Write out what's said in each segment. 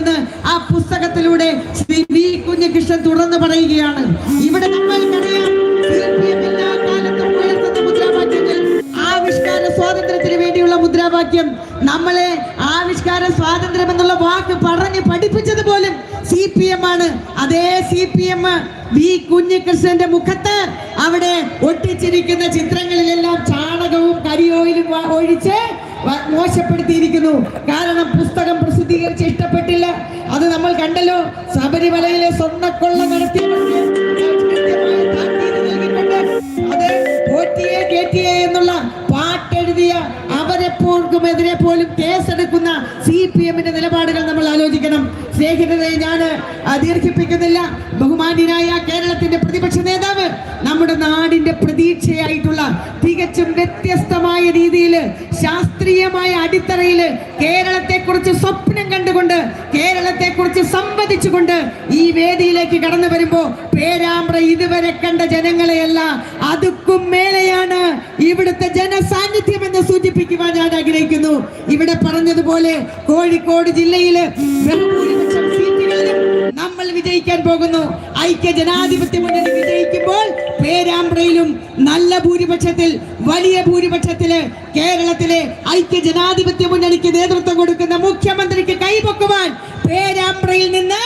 എന്ന് ആ പുസ്തകത്തിലൂടെ ശ്രീ വി കുഞ്ഞികൃഷ്ണൻ തുറന്നു പറയുകയാണ്. ഇവിടെ ആവിഷ്കാര സ്വാതന്ത്ര്യത്തിന് വേണ്ടിയുള്ള മുദ്രാവാക്യം. നമ്മളെ ആവിഷ്കാര സ്വാതന്ത്ര്യം എന്നുള്ള വാക്ക് പറഞ്ഞ് പഠിപ്പിച്ചത് പോലും സി പി എം ആണ്. അതേ സി പി എം വി കുഞ്ഞികൃഷ്ണന്റെ മുഖത്ത് അവിടെ ഒട്ടിച്ചിരിക്കുന്ന ചിത്രങ്ങളിലെല്ലാം ചാണകവും കരിയോയിലും ഒഴിച്ച് മോശപ്പെടുത്തിയിരിക്കുന്നു. കാരണം പുസ്തകം പ്രസിദ്ധീകരിച്ച് ഇഷ്ടപ്പെട്ടില്ല അത് നമ്മൾ കണ്ടല്ലോ. ശബരിമലയിലെ സ്വർണക്കൊള്ള നൽകിക്കൊണ്ട് അത് OTA, KTA എന്നുള്ള പാട്ടെഴുതിയ അവരെപ്പോർക്കുമെതിരെ പോലും കേസെടുക്കുന്ന സി പി എമ്മിന്റെ നിലപാടുകൾ നമ്മൾ ആലോചിക്കണം. സ്നേഹിതരെ ഞാൻ ദീർഘിപ്പിക്കുന്നില്ല ബഹുമാന്യനായ കേരളത്തിന്റെ പ്രതിപക്ഷ നേതാവ് നമ്മുടെ നാടിന്റെ പ്രതീക്ഷയായിട്ടുള്ള തികച്ചും വ്യത്യസ്തമായ രീതിയിൽ ശാസ്ത്രീയമായ അടിത്തറയിൽ കേരളത്തെ കുറിച്ച് സ്വപ്നം കണ്ടുകൊണ്ട് കേരളത്തെ കുറിച്ച് സംവദിച്ചുകൊണ്ട് ഈ വേദിയിലേക്ക് കടന്നു വരുമ്പോ പേരാമ്പ്ര ഇതുവരെ കണ്ട ജനങ്ങളെയല്ല അതുക്കും മേലെയാണ് ഇവിടുത്തെ ജനസാന്നിധ്യം എന്ന് സൂചിപ്പിക്കുവാൻ ഞാൻ ആഗ്രഹിക്കുന്നു. ഇവിടെ പറഞ്ഞതുപോലെ കോഴിക്കോട് ജില്ലയിൽ നമ്മൾ വിജയിക്കാൻ പോകുന്നു. ഐക്യ ജനാധിപത്യ മുന്നണി വിജയിക്കുമ്പോൾ പേരാമ്പ്രയിലും നല്ല ഭൂരിപക്ഷത്തിൽ വലിയ ഭൂരിപക്ഷത്തിൽ കേരളത്തിലെ ഐക്യ ജനാധിപത്യ മുന്നണിക്ക് നേതൃത്വം കൊടുക്കുന്ന മുഖ്യമന്ത്രിക്ക് കൈപൊക്കുവാൻ പേരാമ്പ്രയിൽ നിന്ന്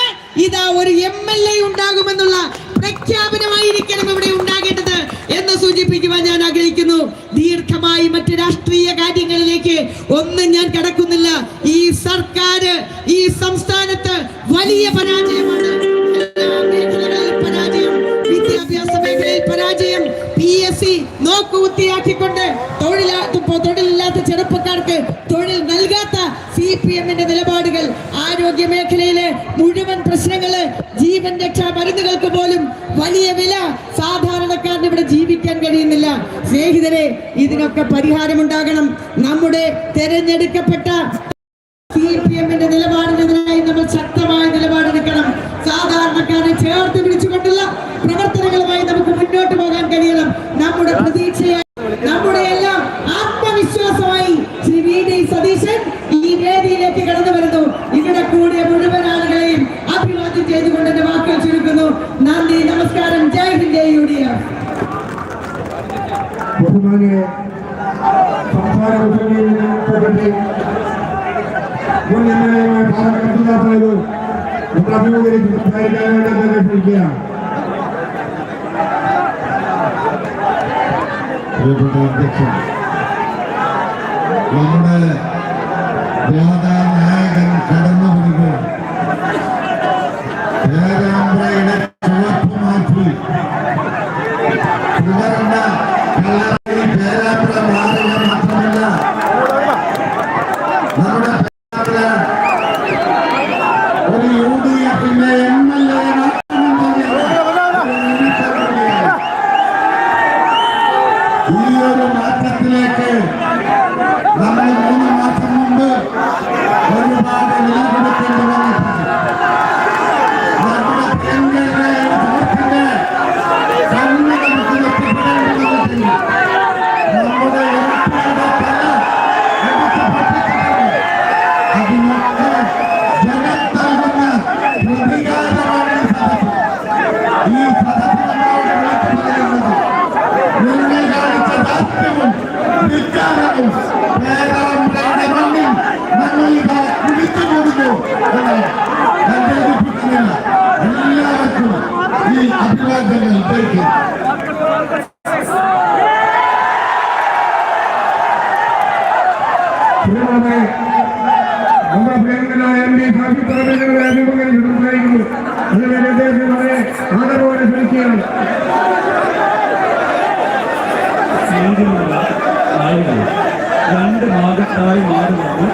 ഇതാ ഒരു എം എൽ എ ഉണ്ടാകുമെന്നുള്ള പ്രഖ്യാപനമായിരിക്കണം ഇവിടെ ഉണ്ടാകേണ്ടത്. എന്ന് സൂചിപ്പിക്കുവാൻ ഞാൻ ആഗ്രഹിക്കുന്നു. ദീർഘമായി മറ്റ് രാഷ്ട്രീയ കാര്യങ്ങളിലേക്ക് ഒന്നും ഞാൻ കടക്കുന്നില്ല. ഈ സർക്കാർ ഈ സംസ്ഥാനത്ത് വലിയ പരാജയമാണ്. പരാജയം. വിദ്യാഭ്യാസ മേഖലയിൽ പരാജയം. പി എസ് സി നോക്കുകുത്തിയാക്കിക്കൊണ്ട് തൊഴിലാ തൊഴിലില്ലാത്ത ചെറുപ്പക്കാർക്ക് തൊഴിൽ നൽകാത്ത സി പി എമ്മിന്റെ നിലപാടുകൾ ആരോഗ്യ മേഖലയിലെ മുഴുവൻ പ്രശ്നങ്ങൾ ജീവൻ രക്ഷാ മരുന്നുകൾക്ക് പോലും വലിയ വില കഴിയുന്നില്ല. സ്നേഹിതരെ ഇതിനൊക്കെ പരിഹാരമുണ്ടാകണം. നമ്മുടെ തെരഞ്ഞെടുക്കപ്പെട്ട സി പി എമ്മിന്റെ നിലപാടിനെതിരായി നമ്മൾ ശക്തമായ നിലപാടെടുക്കണം. സാധാരണക്കാരെ ചേർത്ത് പിടിച്ചുകൊണ്ടുള്ള പ്രവർത്തനങ്ങളുമായി നമുക്ക് മുന്നോട്ട് പോകാൻ കഴിയണം. നമ്മുടെ പ്രതീക്ഷയായി സംസ്ഥാന മുസ്ലിം മുൻ എം എൽ അഭിമുഖീകരിച്ച് സംസാരിക്കാൻ വേണ്ടി അദ്ദേഹത്തെ ക്ഷണിക്കുകയാണ് അധ്യക്ഷൻ നമ്മുടെ ജാഥാനായകൻ കടന്നു വരികയാണ് പേരാമ്പ്രയുടെ ചുവപ്പ് മാറ്റി തുടർന്ന കളറിൽ നീതിയുള്ള രണ്ട് ഭാഗത്തായി മാറുമെന്ന്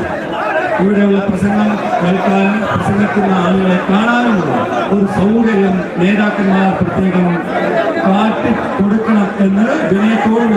ഇവിടെയുള്ള പ്രസംഗം കേൾക്കാനും പ്രസംഗിക്കുന്ന ആളുകളെ കാണാനുമുള്ള ഒരു സൗകര്യം നേതാക്കന്മാർ പ്രത്യേകം കാട്ടി കൊടുക്കണം എന്ന് വിനയത്തോട്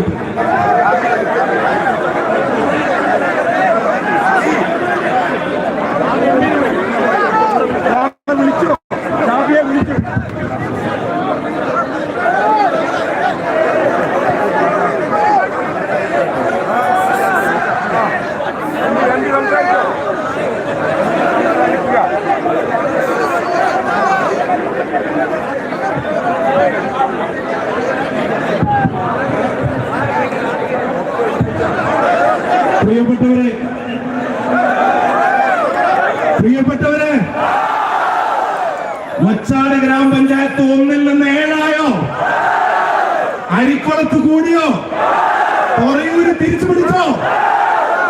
മച്ചാട് ഗ്രാമപഞ്ചായത്ത് ഒന്നിൽ നിന്ന് ഏഴായോ? അരിക്കുളത്ത് കൂടിയോ? കൊറയൂര് തിരിച്ചു പിടിച്ചോ?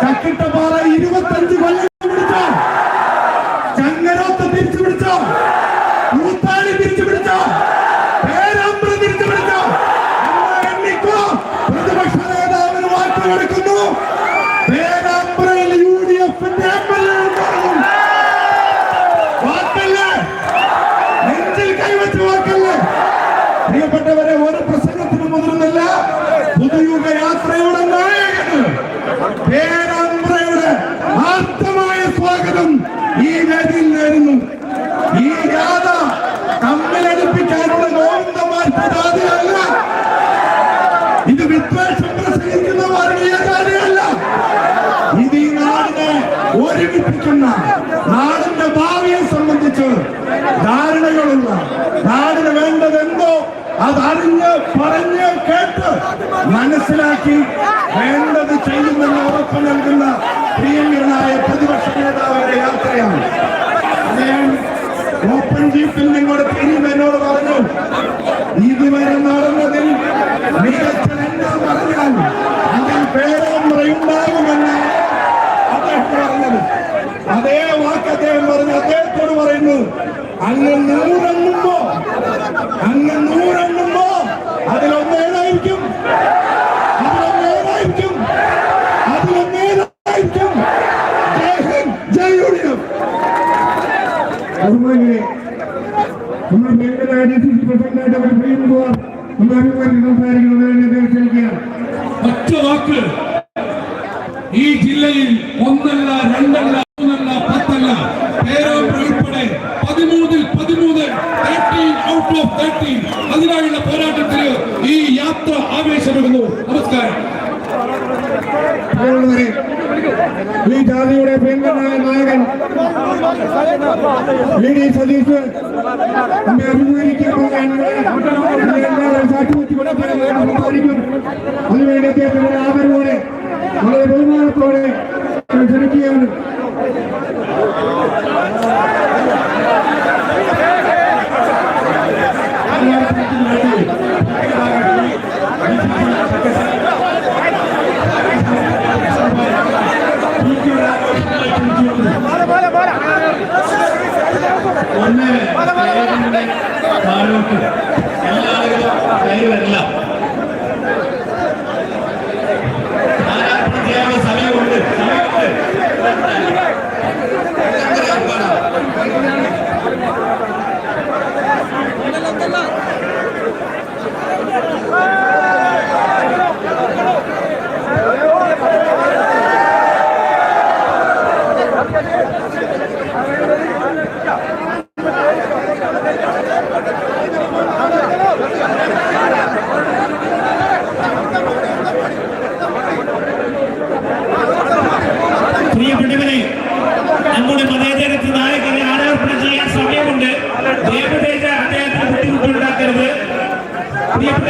ചക്കിട്ടപ്പാറ ഇരുപത്തഞ്ച് കൊല്ലം പിടിച്ചോ? ചങ്ങരോത്ത് തിരിച്ചു പിടിച്ചോ കൂത്താളി തിരിച്ചു പിടിച്ചോ പേരമ്പ്ര തിരിച്ചു പിടിച്ചോ എന്ന് എണ്ണിക്കോ പ്രതിപക്ഷ നേതാവിന് വാക്ക് കൊടുക്കുന്നു പേരാമ്പ്രയിൽ യു ഡി എഫിന്റെ എം എൽ എ ഉണ്ടാകും വാക്കല്ലേ നെഞ്ചിൽ കൈവച്ച് വാക്കല്ലേ പ്രിയപ്പെട്ടവരെ ഒരു പ്രസംഗത്തിന് മുതിർന്നില്ല പുതുയുഗ യാത്രയുടെ നായകന് പേരാമ്പ്രയുടെ ആർത്തമായ സ്വാഗതം ഈ വേദിയിൽ നേരുന്നു ഈ ജാഥ തമ്മിലടിപ്പിക്കാനുള്ള ഗോവിന്ദമാരുടെ ജാഥയല്ല ഇത് പ്രസംഗിക്കുന്ന വർഗീയ ഇത് ഈ നാടിനെ ഒരുമിപ്പിക്കുന്ന നാടിന്റെ ഭാവിയെ സംബന്ധിച്ച് ധാരണകളുള്ള നാടിന് വേണ്ടതെന്തോ അതറിഞ്ഞ് പറഞ്ഞ് കേട്ട് മനസ്സിലാക്കി വേണ്ടത് ചെയ്യുമെന്ന് ഉറപ്പ് നൽകുന്ന പ്രിയങ്കരനായ പ്രതിപക്ഷ നേതാവിന്റെ യാത്രയാണ്. അദ്ദേഹം ഓപ്പൺ ജീപ്പിൽ നിങ്ങളുടെ തിരിയും എന്നോട് പറഞ്ഞു. ഇതുവരെ നടന്നതിൽ മികച്ചതെന്താ പറഞ്ഞാൽ അതിൽ പേരോമുറയുണ്ടാകുമെന്ന് അദ്ദേഹം പറഞ്ഞത്. അതേ വാക്ക് അദ്ദേഹം പറഞ്ഞു അദ്ദേഹത്തോട് പറയുന്നു അങ്ങ് നൂറെണ്ണുമ്പോ അങ്ങ് നൂറെണ്ണുമ്പോ അതിലൊന്നേതായിരിക്കും അതിലൊന്നേതായിരിക്കും അതിലൊന്നേതായിരിക്കും ജയ് ഹിന്ദ് ജയ് യു ഡി എഫ് ബഹുമാനിയെ നമ്മൾ സി സി പ്രസിഡന്റായിട്ട് അവർ പ്രിയമുള്ള നമ്മൾ അഭിമാനി സംസാരിക്കുന്നത് ഒറ്റ വാക്ക്. ഈ ജില്ലയിൽ ഒന്നല്ല രണ്ടല്ല വി ഡി സതീഷ് നമ്മെ അഭിമുഖീകരിക്കാൻ സംസാരിക്കും അതിനുവേണ്ടി അദ്ദേഹത്തിന്റെ ആദരവോടെ വളരെ ബഹുമാനത്തോടെ ഞാൻ ക്ഷണിക്കുകയാണ് ഒന്ന്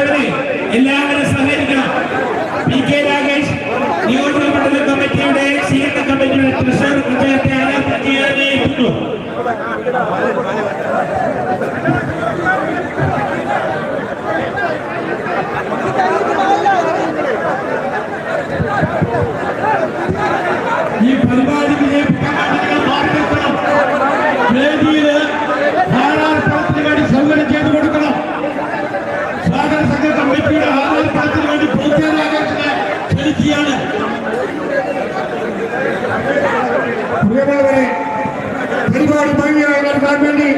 പ്രിയപ്പെട്ടവരെ എല്ലാവരും സഹകരിക്കണം. പി കെ രാകേഷ് നിയോജക മണ്ഡല കമ്മിറ്റിയുടെ സീനിയർ കമ്മിറ്റിയുടെ തൃശൂർ അദ്ദേഹത്തെ ആരാധിക്കുന്നു Thank ഈ డిపార్ట్మెంట్కి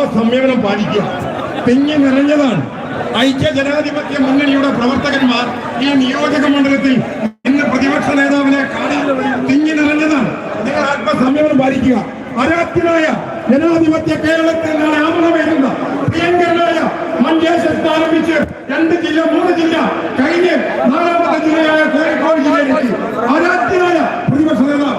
ആത്മസംയമനം പാലിക്കുക. തിങ്ങി നിറഞ്ഞതാണ്. ഐക്യ ജനാധിപത്യ മുന്നണിയുടെ പ്രവർത്തകന്മാർ ഈ നിയോജക മണ്ഡലത്തിൽ ഇന്ന് പ്രതിപക്ഷ നേതാവിനെ കാണാൻ തിങ്ങി നിറഞ്ഞതാണ്. നിങ്ങൾ ആത്മസംയമനം പാലിക്കുക. അരാത്തിനായ ജനാധിപത്യ കേരളത്തിൽ നാളെ ആമണം വരുന്ന പ്രിയങ്കരനായ മഞ്ചേശ്വരത്ത് ആരംഭിച്ച് രണ്ട് ജില്ല മൂന്ന് ജില്ല കഴിഞ്ഞ് നാലാമത്തെ ജില്ലയായ കോഴിക്കോട് ജില്ലയിലെത്തി ആരാധ്യനായ പ്രതിപക്ഷ നേതാവ്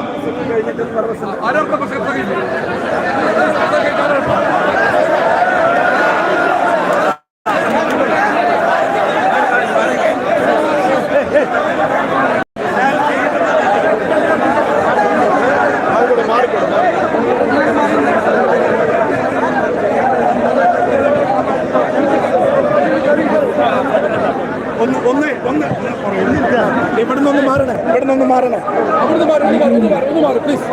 ഒന്ന് ഒന്ന് ഒന്ന് ഇവിടുന്ന് ഒന്ന് മാറണേ ഇവിടുന്ന് ഒന്ന് മാറണേ അവിടുന്ന് മാറി ഒന്ന് മാറി ഒന്ന് മാറി ഒന്ന് മാറി പ്ലീസ്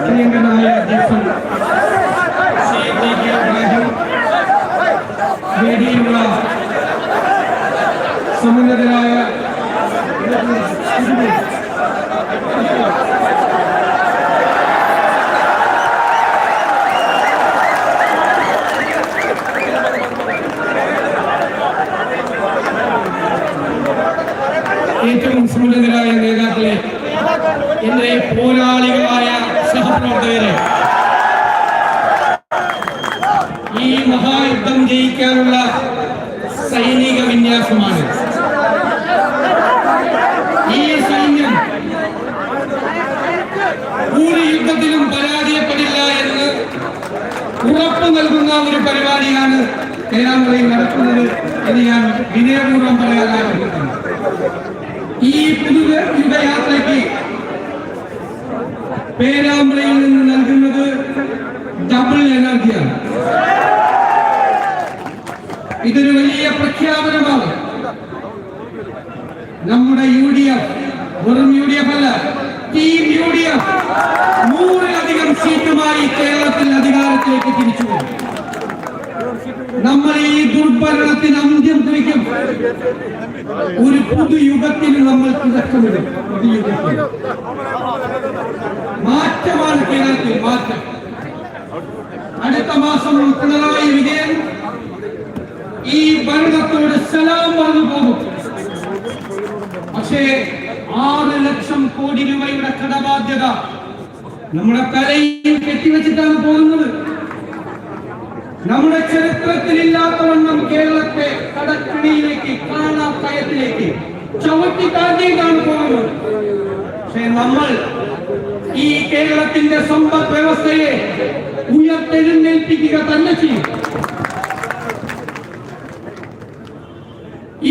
പ്രിയങ്കരനായ അധ്യക്ഷൻ ശ്രീ ടി കെ ഇബ്രാഹിം വേദിയിലുള്ള സമുന്നതരായ ഏറ്റവും സമുന്നതരായ നേതാക്കളെ എന്റെ പോരാളികളായ സഹപ്രവർത്തകരെ. ഈ മഹായുദ്ധം ജയിക്കാനുള്ള സൈനിക വിന്യാസമാണ്. ഈ സൈന്യം ഒരു യുദ്ധത്തിലും പരാജയപ്പെടില്ല എന്ന് ഉറപ്പ് നൽകുന്ന ഒരു പരിപാടിയാണ് പേരാമ്പ്രയിൽ നടക്കുന്നത് എന്ന് ഞാൻ വിനയപൂർവം ആഗ്രഹിക്കുന്നു ഈ പുതുക യാത്രയ്ക്ക് പേരാമ്പ്രയിൽ നിന്ന് നൽകുന്നത് ഡബിൾ എനർജിയാണ് ഇതൊരു വലിയ പ്രഖ്യാപനമാണ്. നമ്മുടെ യു ഡി എഫ് വെറും യു ഡി എഫ് അല്ല ടീം യു ഡി എഫ് നൂറിലധികം സീറ്റുമായി കേരളത്തിൽ അധികാരത്തിലേക്ക് തിരിച്ചു വരും നമ്മൾ ഈ ദുർഭരണത്തിന് അന്ത്യം കുറിക്കും. ഒരു പുതുയുഗത്തിന് നമ്മൾ തുടക്കമിടും പുതുയുഗത്തിൽ മാറ്റമാണ് കേരളത്തിൽ മാറ്റം. അടുത്ത മാസം പിണറായി വിജയൻ ഈ ഭരണത്തോട് സലാം പറഞ്ഞു പോകും. പക്ഷേ ആറ് ലക്ഷം കോടി രൂപയുടെ കടബാധ്യത നമ്മുടെ തലയിൽ കെട്ടിവെച്ചിട്ടാണ് പോകുന്നത്. നമ്മുടെ ചരിത്രത്തിൽ ഇല്ലാത്തവണ്ണം കേരളത്തെ കടക്കിണിയിലേക്ക് കാണാത്തയത്തിലേക്ക് ചവിട്ടി താഴ്ത്തിയിട്ടാണ് പോകുന്നത്. പക്ഷെ നമ്മൾ ഈ കേരളത്തിന്റെ സമ്പദ് വ്യവസ്ഥയെ ഉയർത്തെഴുന്നേൽപ്പിക്കുക തന്നെ ചെയ്യും.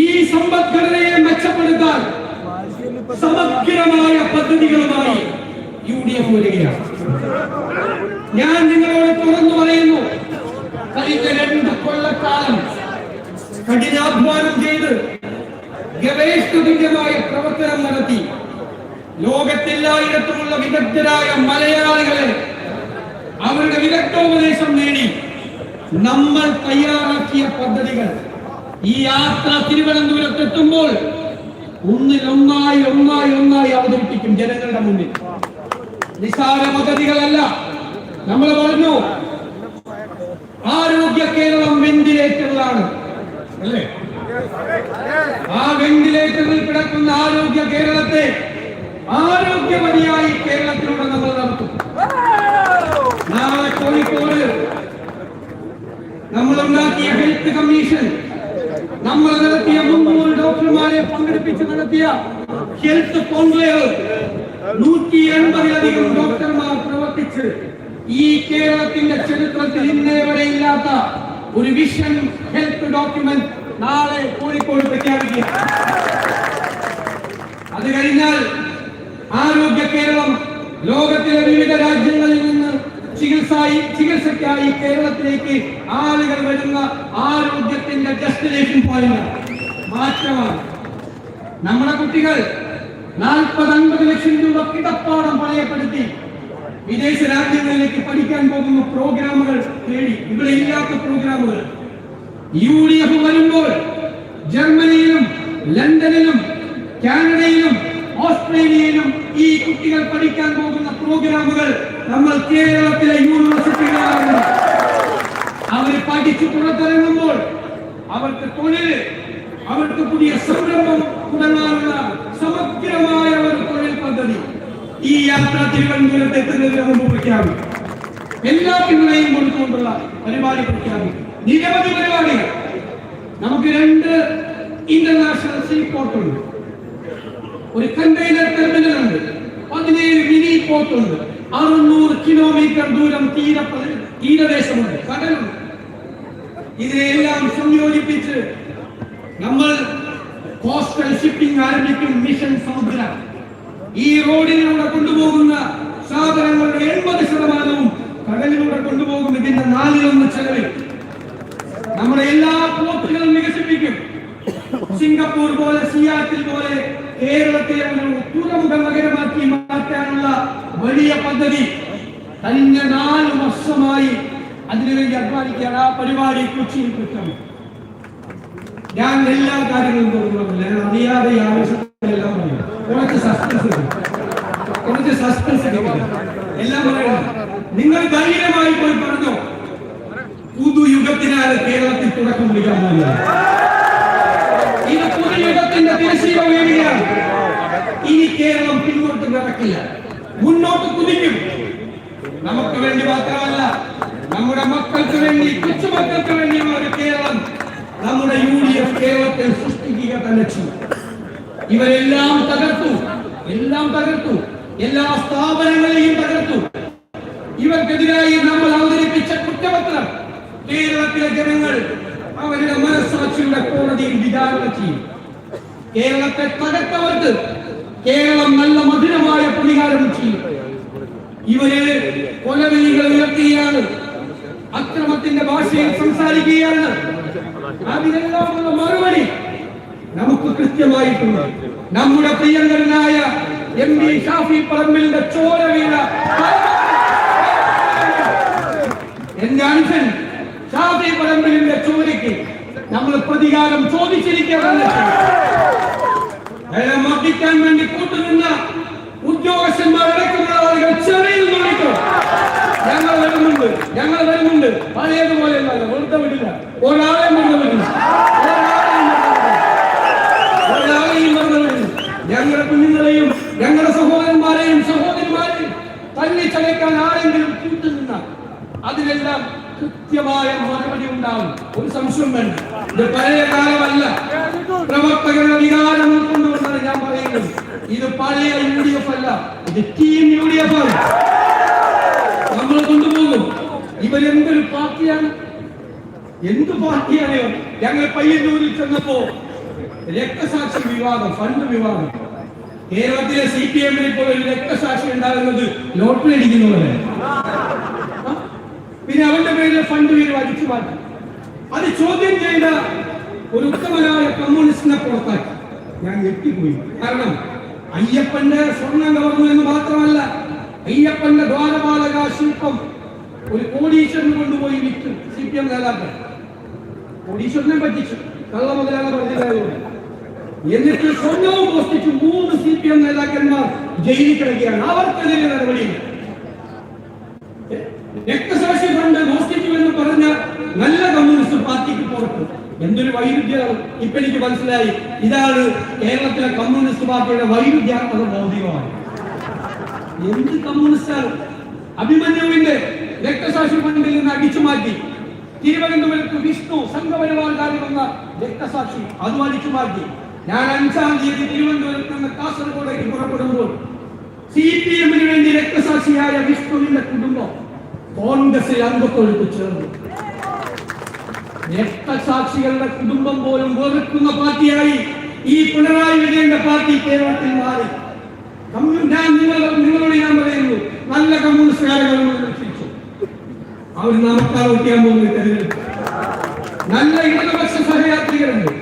ഈ സമ്പദ്ഘടനയെ മെച്ചപ്പെടുത്താൻ സമഗ്രമായ പദ്ധതികളുമായി യു ഡി എഫ് വരികയാണ്. ഞാൻ നിങ്ങളോട് തുറന്നു പറയുന്നു കഴിഞ്ഞ രണ്ട് കൊല്ലക്കാലം കഠിനാധ്വാനം ചെയ്ത് ഗവേഷണതുല്യമായ പ്രവർത്തനം നടത്തി. ലോകത്തെല്ലായിടത്തുമുള്ള വിദഗ്ധരായ മലയാളികളെ അവരുടെ വിദഗ്ധോപദേശം നേടി. നമ്മൾ തയ്യാറാക്കിയ പദ്ധതികൾ. ഈ യാത്ര തിരുവനന്തപുരത്ത് എത്തുമ്പോൾ ഒന്നിൽ ഒന്നായി ഒന്നായി ഒന്നായി അവതരിപ്പിക്കും ജനങ്ങളുടെ മുന്നിൽ. നിസാര പദ്ധതികളല്ല. നമ്മൾ പറഞ്ഞു ആരോഗ്യ കേരളം വെന്റിലേറ്ററിലാണ്. അല്ലേ? ആ വെന്റിലേറ്ററിൽ കിടക്കുന്ന ആരോഗ്യ കേരളത്തെ ആരോഗ്യമതിയായി കേരളത്തിലൂടെ നമ്മൾ നടത്തും. നാളെ കോഴിക്കോട് നമ്മൾ ഉണ്ടാക്കിയ ഹെൽത്ത് കമ്മീഷൻ നമ്മൾ നടത്തിയ മുന്നൂറ് ഡോക്ടർമാരെ പങ്കെടുപ്പിച്ച് നടത്തിയ ഹെൽത്ത് കോൺക്ലേവ് നൂറ്റി എൺപതിലധികം ഡോക്ടർമാർ പ്രവർത്തിച്ച് ഈ കേരളത്തിന്റെ ചരിത്രത്തിൽ ഇന്നേ വരെ ഇല്ലാത്ത ഒരു വിഷൻ ഹെൽത്ത് ഡോക്യുമെന്റ് നാളെ കോഴിക്കോട് പ്രഖ്യാപിക്കുക അത് കഴിഞ്ഞാൽ ആരോഗ്യ കേരളം ലോകത്തിലെ വിവിധ രാജ്യങ്ങളിൽ നിന്ന് ചികിത്സായി ചികിത്സയ്ക്കായി കേരളത്തിലേക്ക് ആളുകൾ വരുന്ന ആരോഗ്യത്തിന്റെ ഡെസ്റ്റിനേഷൻ പോയിന്റ് മാറ്റമാണ്. നമ്മുടെ കുട്ടികൾ നാൽപ്പത് അൻപത് ലക്ഷം രൂപ കിടപ്പാടം പണയപ്പെടുത്തി വിദേശ രാജ്യങ്ങളിലേക്ക് പഠിക്കാൻ പോകുന്ന പ്രോഗ്രാമുകൾ തേടി ഇവിടെ ഇല്ലാത്ത പ്രോഗ്രാമുകൾ. യു ഡി എഫ് വരുമ്പോൾ ജർമ്മനിയിലും ലണ്ടനിലും കാനഡയിലും ഓസ്ട്രേലിയയിലും ഈ കുട്ടികൾ പഠിക്കാൻ പോകുന്ന പ്രോഗ്രാമുകൾ നമ്മൾ കേരളത്തിലെ യൂണിവേഴ്സിറ്റികളാണ് അവർ പഠിച്ചു പുറത്തിറങ്ങുമ്പോൾ അവർക്ക് തൊഴിൽ അവർക്ക് പുതിയ സംരംഭം തുടങ്ങാനുള്ള സമഗ്രമായ ഒരു തൊഴിൽ പദ്ധതി. ഈ യാത്ര തിരുവനന്തപുരത്ത് എത്തുന്നതിന് മുമ്പ് പ്രഖ്യാപിക്കും എല്ലാ പിന്തുണയും കൊടുത്തുകൊണ്ടുള്ള പരിപാടി പ്രഖ്യാപിക്കും നിരവധി പരിപാടികൾ. നമുക്ക് രണ്ട് ഇന്റർനാഷണൽ സീ പോർട്ട് ഉണ്ട്. ഒരു കണ്ടെയ്നർ ടെർമിനൽ ഉണ്ട്. പതിനേഴ് മിനി പോർട്ട് ഉണ്ട്. അറുന്നൂറ് കിലോമീറ്റർ ദൂരം തീര തീരദേശമുണ്ട്. കടലുണ്ട്. ഇതിനെല്ലാം സംയോജിപ്പിച്ച് നമ്മൾ കോസ്റ്റൽ ഷിപ്പിംഗ് ആരംഭിക്കും മിഷൻ സമുദ്ര ഈ റോഡിലൂടെ കൊണ്ടുപോകുന്ന സാധനങ്ങളുടെ എൺപത് ശതമാനവും കടലിലൂടെ കൊണ്ടുപോകും ഇതിന്റെ നാലിലൊന്ന് ചെലവിൽ നമ്മുടെ എല്ലാ പോർട്ടുകളും വികസിപ്പിക്കും. സിംഗപ്പൂർ പോലെ സിയാറ്റിൽ പോലെ കേരളത്തെ ഒരു തുറമുഖ നഗരമാക്കി മാറ്റാനുള്ള വലിയ പദ്ധതി. കഴിഞ്ഞ നാല് വർഷമായി അതിനുവേണ്ടി അധ്വാനിക്കുകയാണ് ആ പരിപാടി കൊച്ചിയിൽ കുറ്റം ഞാൻ എല്ലാ കാര്യങ്ങളും തോന്നുന്നില്ല അറിയാതെ ആവശ്യത്തിലെല്ലാം പറയും കുറച്ച് സസ്പെൻസ് കുറച്ച് സസ്പെൻസ് എല്ലാം പറയണം. നിങ്ങൾ ധൈര്യമായി പോയി പറഞ്ഞു? പുതുയുഗത്തിനാണ് കേരളത്തിൽ തുടക്കം കുറിക്കാൻ ഇത് പുതുയുഗത്തിന്റെ തിരശീല വീഴുകയാണ് ഇനി കേരളം പിന്നോട്ട് നടക്കില്ല. മുന്നോട്ട് കുതിക്കും. നമുക്ക് വേണ്ടി മാത്രമല്ല നമ്മുടെ മക്കൾക്ക് വേണ്ടി കൊച്ചുമക്കൾക്ക് വേണ്ടിയുള്ള ഒരു കേരളം. നമ്മുടെ യു ഡി എഫ് കേരളത്തെ സൃഷ്ടിക്കുക തന്നെ ചെയ്യും. ഇവരെല്ലാം തകർത്തു. എല്ലാം തകർത്തു. എല്ലാ സ്ഥാപനങ്ങളെയും തകർത്തു. ഇവർക്കെതിരായി നമ്മൾ അവതരിപ്പിച്ച കുറ്റപത്രം കേരളത്തിലെ ജനങ്ങൾ അവരുടെ മനസ്സാക്ഷിയുടെ കോടതിയിൽ വിചാരണ ചെയ്യും. കേരളത്തെ തകർത്തവർക്ക് കേരളം നല്ല മധുരമായ പ്രതികാരം ചെയ്യും. ഇവർ കൊലവിളികൾ ഉയർത്തുകയാണ്. അക്രമത്തിന്റെ ഭാഷയിൽ സംസാരിക്കുകയാണ്. അതിനെല്ലാമുള്ള മറുപടി നമുക്ക് കൃത്യമായിട്ടുണ്ട്. നമ്മുടെ പ്രിയങ്കരനായ എം വി ഷാഫി പറമ്പിലിന്റെ ചോര വീണ എന്റെ അനുഷൻ ഷാഫി പറമ്പിലിന്റെ ചോരയ്ക്ക് നമ്മൾ പ്രതികാരം ചോദിച്ചിരിക്കുകയാണ് സംശയം വേണ്ട. ഇത് പഴയ കാലമല്ല. പ്രവർത്തകരുടെ വികാരം ഉൾക്കൊണ്ടുകൊണ്ടാണ് ഞാൻ പറയുന്നത്. ഇത് പഴയ യു ഡി എഫ് അല്ല ഇത് ടീം യു ഡി എഫ് ആണ്. നമ്മൾ കൊണ്ടുപോകും. ഇവരെന്തൊരു പാർട്ടിയാണ്? എന്ത് പാർട്ടിയാണ്? ഞങ്ങൾ പയ്യന്നൂരിൽ ചെന്നപ്പോ രക്തസാക്ഷി വിവാദം ഫണ്ട് വിവാദം. കേരളത്തിലെ സി പി എമ്മിൽ ഇപ്പോൾ ഒരു രക്തസാക്ഷി ഉണ്ടാകുന്നത് ലോട്ടറി അടിക്കുന്നവരെ പിന്നെ അവന്റെ പേരിൽ ഫണ്ട് പേര് അടിച്ചു മാറ്റി. അത് ചോദ്യം ചെയ്ത ഒരു ഉത്തമനായ കമ്മ്യൂണിസ്റ്റിനെ പുറത്താക്കി. ഞാൻ ഞെട്ടിപ്പോയി. കാരണം അയ്യപ്പന്റെ സ്വർണം കവർന്നു എന്ന് മാത്രമല്ല അയ്യപ്പന്റെ ദ്വാരപാലക ശില്പം ഒരു കോടീശ്വരന് കൊണ്ടുപോയി വിറ്റു സി പി എം നേതാക്കൾ. കോടീശ്വരനെ പറ്റിച്ചു. കള്ള മുതലാണ് പറഞ്ഞില്ലായിരുന്നു എന്നിട്ട് സ്വർണവും മോഷ്ടിച്ചു മൂന്ന് സി പി എം നേതാക്കന്മാർ ജയിലിൽ കിടക്കുകയാണ്. അവർക്കെതിരെ നടപടിയില്ല രക്തസാക്ഷി ഫണ്ട് പറഞ്ഞ നല്ല കമ്മ്യൂണിസ്റ്റ് പാർട്ടിക്ക് പുറത്ത് എന്തൊരു വൈരുദ്ധ്യമാണ് ഇപ്പൊ എനിക്ക് മനസ്സിലായി. ഇതാണ് കേരളത്തിലെ കമ്മ്യൂണിസ്റ്റ് പാർട്ടിയുടെ വൈരുദ്ധ്യാത്മക ഭൗതികമാണ് എന്ത് കമ്മ്യൂണിസ്റ്റാണ്? അഭിമന്യുവിന്റെ രക്തസാക്ഷി ഫണ്ടിൽ നിന്ന് അടിച്ചു മാറ്റി തിരുവനന്തപുരത്ത് വിഷ്ണു സംഘപരിവാർക്കാരിൽ വന്ന രക്തസാക്ഷി അതും അടിച്ചു മാറ്റി. ഞാൻ അഞ്ചാം തീയതി തിരുവനന്തപുരത്ത് നിന്ന് കാസർഗോഡേക്ക് പുറപ്പെടുമ്പോൾ സി പി എമ്മിന് വേണ്ടി രക്തസാക്ഷിയായ വിഷ്ണുവിന്റെ കുടുംബം കോൺഗ്രസിൽ അംഗത്തൊഴുത്ത് ചേർന്നു രക്തസാക്ഷികളുടെ കുടുംബം പോലും വെറുക്കുന്ന പാർട്ടിയായി ഈ പിണറായി വിജയന്റെ പാർട്ടി കേരളത്തിൽ മാറി. ഞാൻ നിങ്ങളോട് ഞാൻ പറയുന്നു നല്ല കമ്മ്യൂണിസ്റ്റുകാരെ അവർ നമുക്കാണ് ഒട്ടിയാൻ പോകുന്ന തെരഞ്ഞെടുപ്പ്. നല്ല ഇടതുപക്ഷ സഹയാത്രികരുണ്ട്.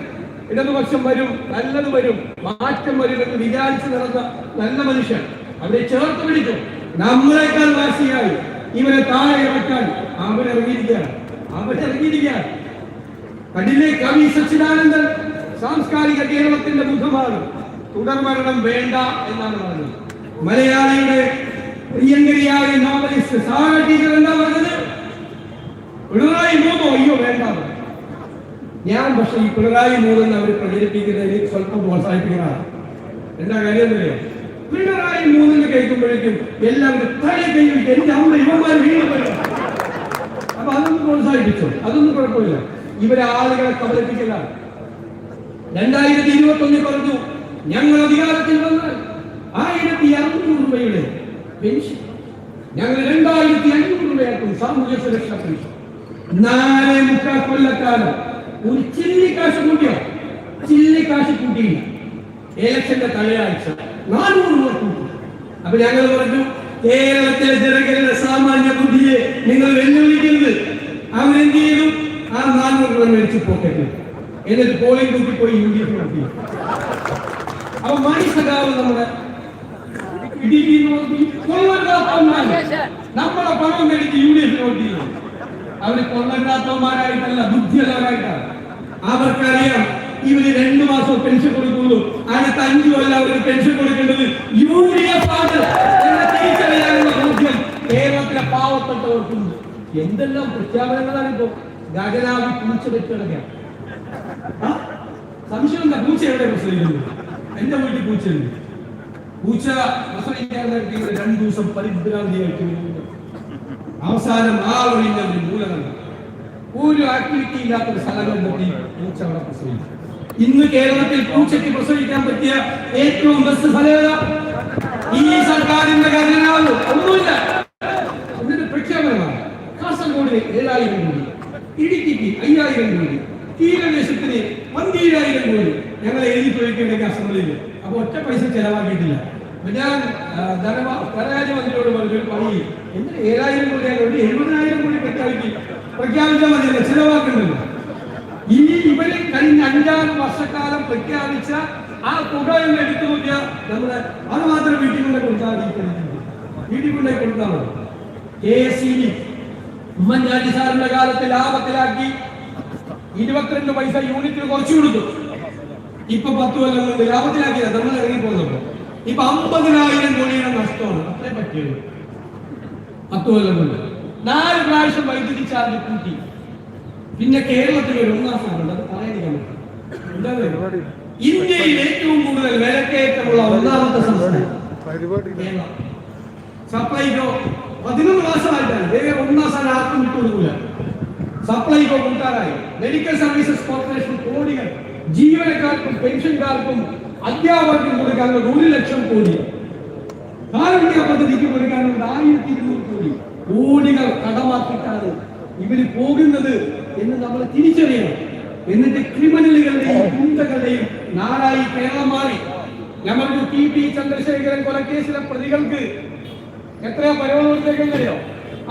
ഇടതുപക്ഷം വരും നല്ലത് വരും മാറ്റം വരും എന്ന് വിചാരിച്ചു നടന്ന നല്ല മനുഷ്യൻ. അവരെ ചേർത്ത് പിടിക്കും നമ്മളെക്കാൾ വാശിയായി. ഇവരെ താഴെ ഇറക്കാൻ അവരിറങ്ങിയിരിക്കുകയാണ്. അവരിറങ്ങിയിരിക്കുകയാണ്. കണ്ടില്ലേ കവി സച്ചിദാനന്ദൻ സാംസ്കാരിക കേരളത്തിന്റെ മുഖമാണ്. തുടർമരണം വേണ്ട എന്നാണ് പറഞ്ഞത്. മലയാളിയുടെ പ്രിയങ്കരിയായ നോവലിസ്റ്റ് സാറ ടീച്ചർ എന്താ പറഞ്ഞത്? പിണറായി മൂന്നോ? അയ്യോ വേണ്ട. ഞാൻ പക്ഷെ ഈ പിണറായി മൂന്നെന്ന് അവർ പ്രചരിപ്പിക്കുന്നതിന് സ്വല്പം പ്രോത്സാഹിപ്പിക്കുന്നതാണ്. എന്താ കാര്യം എന്നറിയോ പിണറായി മൂന്നിന് കേൾക്കുമ്പോഴേക്കും എല്ലാം തലേ കയ്യിൽ എന്റെ അമ്മ ഇവന്മാർ വരും. അപ്പൊ അതൊന്നും പ്രോത്സാഹിപ്പിച്ചു? അതൊന്നും കുഴപ്പമില്ല. ഇവരെ ആളുകളെ കബലിപ്പിക്കില്ല രണ്ടായിരത്തി ഇരുപത്തി ഒന്നിൽ പറഞ്ഞു ഞങ്ങൾ അധികാരത്തിൽ വന്നാൽ ആയിരത്തി അറുന്നൂറ് രൂപയുടെ പെൻഷൻ ഞങ്ങൾ രണ്ടായിരത്തി അഞ്ഞൂറ് രൂപയാക്കും സാമൂഹ്യ സുരക്ഷാ പെൻഷൻ. നാല് മുക്കാൽ കൊല്ലക്കാലം ഒരു ചില്ലിക്കാശ് കൂട്ടിയോ? ചില്ലിക്കാശ് കൂട്ടിയില്ല. ഏലക്ഷന്റെ തലയാഴ്ച. നാനൂറ് മാർക്ക് അപ്പൊ ഞങ്ങൾ പറഞ്ഞു കേരളത്തിലെ ജനങ്ങളുടെ സാമാന്യ ബുദ്ധിയെ നിങ്ങൾ വെല്ലുവിളിക്കരുത്. അവരെന്ത് ചെയ്തു? ആ നാനൂറ് രൂപ മേടിച്ചു പോക്കറ്റ്. എന്നിട്ട് പോളിംഗ് കൂട്ടി പോയി യു ഡി എഫ് നടത്തി. അപ്പൊ നമ്മുടെ ഇടുക്കി നോക്കി കൊള്ളരുതാത്തവന്മാർ നമ്മളെ പണം മേടിച്ച് യു ഡി എഫ് ചെയ്യുന്നു അവർ കൊള്ളക്കാത്തവന്മാരായിട്ടല്ല ബുദ്ധിയുള്ളവരായിട്ടാണ്. അവർക്കറിയാം ഇവർ രണ്ടു മാസം പെൻഷൻ കൊടുക്കുള്ളൂ അടുത്ത അഞ്ചു കൊല്ലം അവർക്ക് പെൻഷൻ കൊടുക്കേണ്ടത് യു ഡി എഫ് ആണ് കേരളത്തിലെ പാവപ്പെട്ടവർക്കുണ്ട് എന്തെല്ലാം പ്രഖ്യാപനങ്ങളാണ് ഇപ്പോ ഗഗനാവി പൂച്ച വെച്ചിടക്കാം? സംശയം എന്താ പൂച്ച എവിടെ പ്രസവിക്കുന്നു? എന്റെ വീട്ടിൽ പൂച്ചയുണ്ട്. പൂച്ച പ്രസവിക്കാൻ രണ്ടു ദിവസം പരിഭ്രാന്തിയായിട്ട് അവസാനം ആ ഒഴിഞ്ഞ ഒരു മൂലകണ്ട ഒരു ആക്ടിവിറ്റി ഇല്ലാത്തൊരു സ്ഥലം കണ്ടെത്തി പൂച്ച അവിടെ പ്രസവിച്ചു. ഇന്ന് കേരളത്തിൽ പൂച്ചയ്ക്ക് പ്രസവിക്കാൻ പറ്റിയ ഏറ്റവും ബെസ്റ്റ് ഫലേത ഈ സർക്കാരിന്റെ ഖജനാവ് ഒന്നുമില്ല. എന്നിട്ട് പ്രഖ്യാപനമാണ്. കാസർഗോഡിന് ഏഴായിരം കോടി ഇടുക്കിക്ക് അയ്യായിരം കോടി തീരദേശത്തിന് പന്തീരായിരം കോടി ഞങ്ങൾ എഴുതി ചോദിക്കേണ്ട അസംബ്ലിയിൽ അപ്പൊ ഒറ്റ പൈസ ചെലവാക്കിയിട്ടില്ല. ഞാൻ ധനരാജ്യമന്ത്രിയോട് പറഞ്ഞൊരു പണി. എന്തിന് ഏഴായിരം കോടി എഴുപതിനായിരം കോടി പ്രഖ്യാപിക്കും പ്രഖ്യാപിച്ചാൽ മതി ചിലവാക്കുന്നുണ്ട് ഈ ഇവർ കഴിഞ്ഞ അഞ്ചാറ് വർഷക്കാലം പ്രഖ്യാപിച്ച ആ തുക എന്ന് എടുത്തു നോക്കിയാൽ നമ്മുടെ അത് മാത്രം വീട്ടിൽ കൊണ്ടേ മതി. വീട്ടിൽ കൊണ്ടേ കൊടുത്താൽ ഉമ്മൻചാണ്ടി സാറിന്റെ കാലത്ത് ലാഭത്തിലാക്കി ഇരുപത്തിരണ്ട് പൈസ യൂണിറ്റിന് കുറച്ചു കൊടുത്തു. ഇപ്പൊ പത്ത് കൊല്ലം കൊണ്ട് ലാഭത്തിലാക്കിയ നമ്മൾ ഇറങ്ങി പോകുന്നപ്പോ ഇപ്പൊ അമ്പതിനായിരം കോടിയുടെ നഷ്ടമാണ്. അത്രേ പറ്റിയുള്ളൂ. പത്ത് കൊല്ലം കൊണ്ട്. നാല് പ്രാവശ്യം വൈദ്യുതി ചാർജ് കൂട്ടി. പിന്നെ കേരളത്തിൽ ഒരു ഒന്നാം സ്ഥാനമുണ്ട്. അത് പറയാതിരിക്കാൻ പറ്റില്ല. ഇന്ത്യയിൽ ഏറ്റവും കൂടുതൽ വിലക്കയറ്റമുള്ള ഒന്നാമത്തെ സംസ്ഥാനം സപ്ലൈകോ പതിനൊന്ന് മാസമായിട്ടാണ്. വേറെ ഒന്നാം സ്ഥാനം ആർക്കും വിട്ടുകൊടുക്കില്ല സപ്ലൈകോ കൂട്ടാറായി മെഡിക്കൽ സർവീസസ് കോർപ്പറേഷൻ കോടികൾ ജീവനക്കാർക്കും പെൻഷൻകാർക്കും അധ്യാപകർക്കും കൊടുക്കാനുള്ള ഒരു ലക്ഷം കോടി. കാരുണ്യ പദ്ധതിക്ക് കൊടുക്കാനുള്ള ആയിരത്തി ഇരുന്നൂറ് കോടി. കോടികൾ കടമാക്കിയിട്ടാണ് ഇവർ പോകുന്നത്. എന്ന് നമ്മൾ തിരിച്ചറിയണം. എന്നിട്ട് ക്രിമിനലുകളുടെയും ഗുണ്ടകളുടെയും നാടായി കേരളം മാറി. ഞമ്മൾക്ക് ടി പി ചന്ദ്രശേഖരൻ കൊലക്കേസിലെ പ്രതികൾക്ക് എത്രയാ പരവ കൊടുത്തേക്കെന്നറിയോ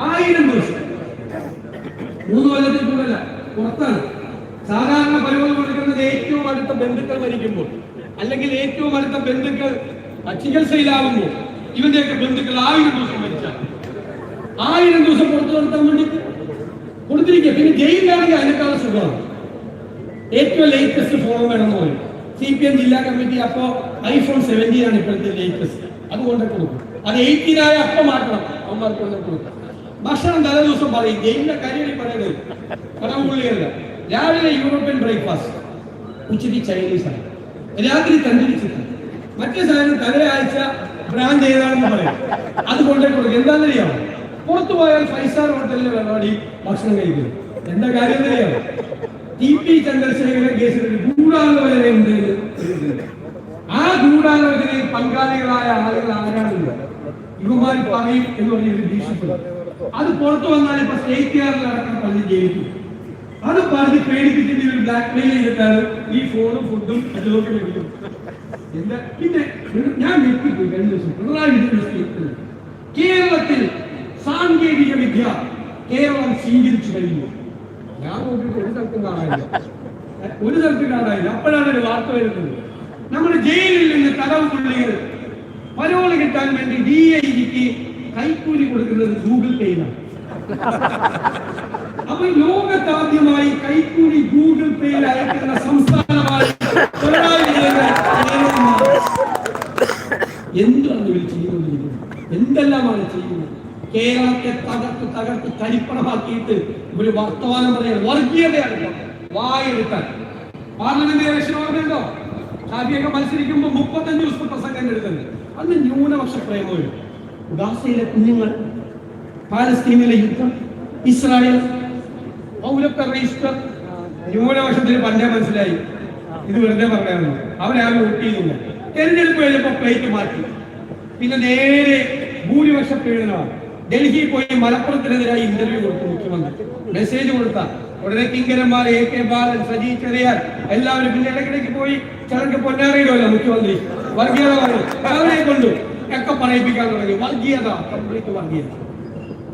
ആയിരം ദിവസം. മൂന്ന് കൊല്ലത്തിൽ കൂടുതല പുറത്താണ്. സാധാരണ പരമോധം കൊടുക്കുന്നത് ഏറ്റവും അടുത്ത ബന്ധുക്കൾ മരിക്കുമ്പോൾ അല്ലെങ്കിൽ ഏറ്റവും അടുത്ത ബന്ധുക്കൾ ചികിത്സയിലാകുമ്പോൾ ഇവന്റെയൊക്കെ ബന്ധുക്കൾ ആയിരം ദിവസം മരിച്ചാൽ. ആയിരം ദിവസം പുറത്തു നിർത്താൻ വേണ്ടി കൊടുത്തിരിക്കുക. പിന്നെ ജയിലിലാണെങ്കിൽ അതിനേക്കാളും സുഖമാണ്. ഏറ്റവും ലേറ്റസ്റ്റ് ഫോൺ വേണമെന്ന് പറയും. സി പി എം ജില്ലാ കമ്മിറ്റി അപ്പോ ഐഫോൺ സെവന്റീൻ ആണ് ഇപ്പോഴത്തെ ലേറ്റസ്റ്റ് അതുകൊണ്ട് കൊടുക്കും. അത് എയ്റ്റീനായ അപ്പം മാറ്റണം. അവന്മാർക്ക് കൊണ്ട് കൊടുക്കും ഭക്ഷണം തലേ ദിവസം പറയും. ജയിലിന്റെ കാര്യം പറയുന്നത് പടമുള്ളിയല്ല രാവിലെ യൂറോപ്യൻ ബ്രേക്ക്ഫാസ്റ്റ്. ഉച്ചയ്ക്ക് ചൈനീസ് ആണ്. രാത്രി തന്തൂരി ചിക്കൻ. മറ്റേ സാധനം തലേ ആഴ്ച ബ്രാൻഡ് ഏതാണെന്ന് പറയും. അത് കൊണ്ടേ കൊടുക്കും. എന്താണെന്നറിയാമോ? പുറത്തു പോയാൽ ഫൈവ് സ്റ്റാർ ഹോട്ടലിലെ പരിപാടി ഭക്ഷണം കഴിക്കും. എന്താ കാര്യം തന്നെയാണ് ടി പി ചന്ദ്രശേഖരൻ കേസിൽ ഗൂഢാലോചനയുണ്ട് ആ ഗൂഢാലോചനയിൽ പങ്കാളികളായ ആളുകൾ ആരാണെന്ന് ഇവമാർ പറയും എന്ന് പറഞ്ഞൊരു ഭീഷണിപ്പെടും അത് പുറത്തു വന്നാൽ ഇപ്പൊ സ്റ്റേറ്റ് കെയറിൽ അടക്കം പള്ളി ജയിക്കും. അത് പറഞ്ഞ് പേടിപ്പിച്ചിട്ട് ഒരു ബ്ലാക്ക് മെയിൽ ചെയ്തിട്ടാണ് ഈ ഫോണും ഫുഡും അതിലൊക്കെ ലഭിക്കും എന്താ? പിന്നെ ഞാൻ ഞെട്ടിപ്പോയി. കഴിഞ്ഞ ദിവസം. കേരളത്തിൽ സാങ്കേതിക വിദ്യ കേരളം സ്വീകരിച്ചു കഴിഞ്ഞു. ഞാൻ നോക്കിയിട്ട് ഒരു സ്ഥലത്തും കാണാനില്ല. ഒരു സ്ഥലത്തും കാണാനില്ല. അപ്പോഴാണ് ഒരു വാർത്ത വരുന്നത്. നമ്മുടെ ജയിലിൽ നിന്ന് തടവ് പുള്ളികൾ പരോൾ കിട്ടാൻ വേണ്ടി ഡി ഐ ജിക്ക് കൈക്കൂലി കൊടുക്കുന്നത് ഗൂഗിൾ പേയിലാണ് അപ്പൊ ലോകത്താദ്യമായി കൈക്കൂലി ഗൂഗിൾ പേയിൽ അയക്കുന്ന സംസ്ഥാനമായി. എന്താണ് ഇവർ ചെയ്യുന്നത്? എന്തെല്ലാമാണ് ചെയ്യുന്നത്? കേരളത്തെ തകർത്ത് തകർത്ത് തരിപ്പണമാക്കിയിട്ട് ഒരു വർത്തമാനം പറയാൻ വർഗീയതയാണ് വായെടുക്കാൻ. പാർലമെന്റ് ഇലക്ഷൻ ഓർമ്മയുണ്ടോ? ഷാഫിയൊക്കെ മത്സരിക്കുമ്പോൾ മുപ്പത്തഞ്ച് ദിവസം പ്രസംഗം എടുക്കുന്നത്. അന്ന് ന്യൂനപക്ഷ പ്രേമവും ഗാസയിലെ കുഞ്ഞുങ്ങൾ പാലസ്തീനിലെ യുദ്ധം ഇസ്രായേൽ പൗരത്വ രജിസ്റ്റർ ന്യൂനപക്ഷത്തിന് പണ്ടേ മനസ്സിലായി. ഇത് വെറുതെ പറയാമെന്ന് അവരാരും വോട്ട് ചെയ്യുന്നില്ല തെരഞ്ഞെടുപ്പ് കഴിഞ്ഞപ്പോ പ്ലേറ്റ് മാറ്റി. പിന്നെ നേരെ ഭൂരിപക്ഷ പീഡനമാണ്. ഡൽഹിയിൽ പോയി മലപ്പുറത്തിനെതിരായി ഇന്റർവ്യൂ കൊടുത്തു മുഖ്യമന്ത്രി. മെസ്സേജ് കൊടുത്ത. ഉടനെ കിങ്കരന്മാർ എ കെ ബാലൻ സജി ചെറിയാൻ എല്ലാവരും പിന്നെ ഇടയ്ക്കിടയ്ക്ക് പോയി ചിലർക്ക് പൊന്നാറിയിടുമല്ലോ മുഖ്യമന്ത്രി. വർഗീയത പറഞ്ഞു. കൊണ്ടു. ഒക്കെ പറയിപ്പിക്കാൻ തുടങ്ങി. വർഗീയത കംപ്ലീറ്റ് വർഗീയത.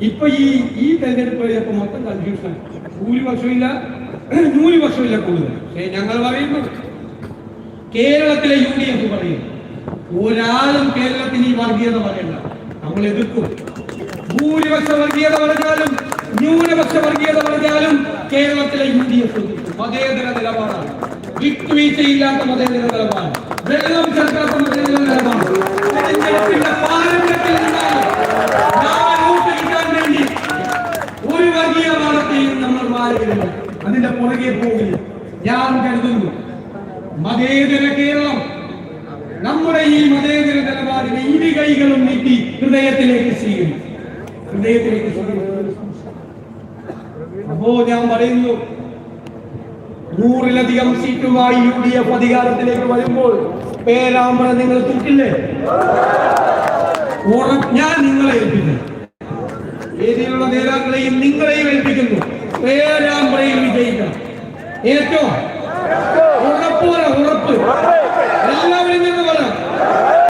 ഇപ്പൊ ഈ ഈ തെരഞ്ഞെടുപ്പ് ഇപ്പൊ മൊത്തം കൺഫ്യൂഷൻ ഭൂരിപക്ഷമില്ല ന്യൂനപക്ഷമില്ല കൂടുതൽ. ഞങ്ങൾ പറയുന്നു. കേരളത്തിലെ യു ഡി എഫ് പറയും ഒരാളും കേരളത്തിന് ഈ വർഗീയത പറയണ്ട. നമ്മൾ എതിർക്കും. ഭൂരിപക്ഷ വർഗീയത പറഞ്ഞാലും ന്യൂനപക്ഷ വർഗീയത പറഞ്ഞാലും കേരളത്തിലെ യു ഡി എഫ് എതിർക്കും മതേതര നിലപാടാണ് വിട്ടുവീഴ്ചയില്ലാത്ത മതേതര നിലപാട് വെള്ളം ചേർക്കാത്ത മതേതര നിലപാട് ഒരു വർഗീയ വാദത്തെയും നമ്മൾ മാറുകയില്ല അതിന്റെ പുറകെ പോകില്ല. ഞാൻ കരുതുന്നു മതേതര കേരളം നമ്മുടെ ഈ മതേതര നിലപാടിനെ ഇരു കൈകളും നീട്ടി ഹൃദയത്തിലേക്ക് സ്വീകരിക്കും. സ്വീകരിക്കും അപ്പോ ഞാൻ പറയുന്നു നൂറിലധികം സീറ്റുമായി യു ഡി എഫ് അധികാരത്തിലേക്ക് വരുമ്പോൾ പേരാമ്പ്ര നിങ്ങൾ തൂക്കില്ലേ? ഞാൻ നിങ്ങളെ ഏൽപ്പിക്കുന്നു. ഏതിലുള്ള നേതാക്കളെയും നിങ്ങളെയും ഏൽപ്പിക്കുന്നു. പേരാമ്പ്രയിൽ വിജയിക്കണം. ഏറ്റവും ഉറപ്പ് ഉറപ്പ്. എല്ലാവരും നിന്ന്